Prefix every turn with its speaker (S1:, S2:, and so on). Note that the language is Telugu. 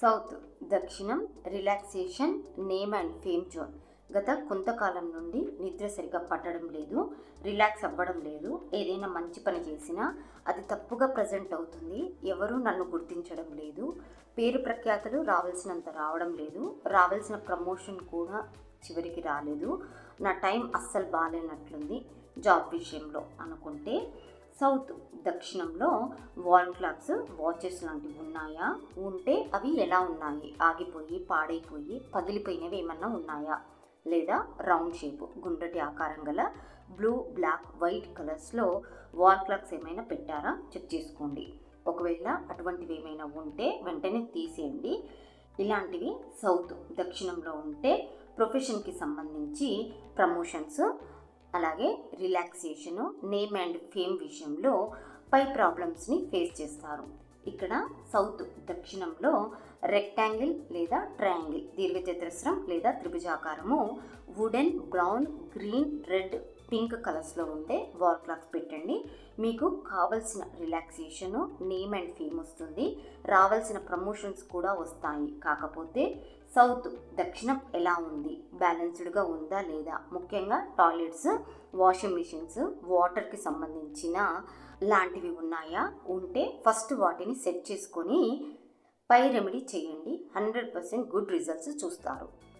S1: సౌత్ దక్షిణం relaxation name and fame zone. గత కొంతకాలం నుండి నిద్ర సరిగా పట్టడం లేదు రిలాక్స్ అవ్వడం లేదు. ఏదైనా మంచి పని చేసినా అది తప్పుగా ప్రజెంట్ అవుతుంది. ఎవరు నన్ను గుర్తించడం లేదు. పేరు ప్రఖ్యాతలు రావాల్సినంత రావడం లేదు. రావాల్సిన ప్రమోషన్ కూడా చివరికి రాలేదు. నా టైం అస్సలు బాగాలేనట్లుంది జాబ్ విషయంలో అనుకుంటే. సౌత్ దక్షిణంలో వాల్ క్లాక్స్ వాచెస్ లాంటివి ఉన్నాయా? ఉంటే అవి ఎలా ఉన్నాయి? ఆగిపోయి పాడైపోయి పగిలిపోయినవి ఏమన్నా ఉన్నాయా? లేదా రౌండ్ షేప్ గుండ్రటి ఆకారం గల బ్లూ బ్లాక్ వైట్ కలర్స్లో వాల్ క్లాక్స్ ఏమైనా పెట్టారా? చెక్ చేసుకోండి. ఒకవేళ అటువంటివి ఏమైనా ఉంటే వెంటనే తీసేయండి. ఇలాంటివి సౌత్ దక్షిణంలో ఉంటే ప్రొఫెషన్కి సంబంధించి ప్రమోషన్స్ అలాగే రిలాక్సేషను నేమ్ అండ్ ఫేమ్ విషయంలో పై ప్రాబ్లమ్స్ని ఫేస్ చేస్తారు. ఇక్కడ సౌత్ దక్షిణంలో రెక్టాంగిల్ లేదా ట్రయాంగిల్ దీర్ఘచతురస్రం లేదా త్రిభుజాకారము wooden brown green red pink కలర్స్లో ఉండే వాల్ క్లాత్ పెట్టండి. మీకు కావలసిన రిలాక్సేషను నేమ్ అండ్ ఫేమ్ వస్తుంది. రావాల్సిన ప్రమోషన్స్ కూడా వస్తాయి. కాకపోతే సౌత్ దక్షిణం ఎలా ఉంది? బ్యాలెన్స్డ్గా ఉందా లేదా? ముఖ్యంగా టాయిలెట్స్ వాషింగ్ మిషన్స్ వాటర్కి సంబంధించిన లాంటివి ఉన్నాయా? ఉంటే ఫస్ట్ వాటిని సెట్ చేసుకొని పై రెమెడీ చేయండి. హండ్రెడ్ పర్సెంట్ గుడ్ రిజల్ట్స్ చూస్తారు.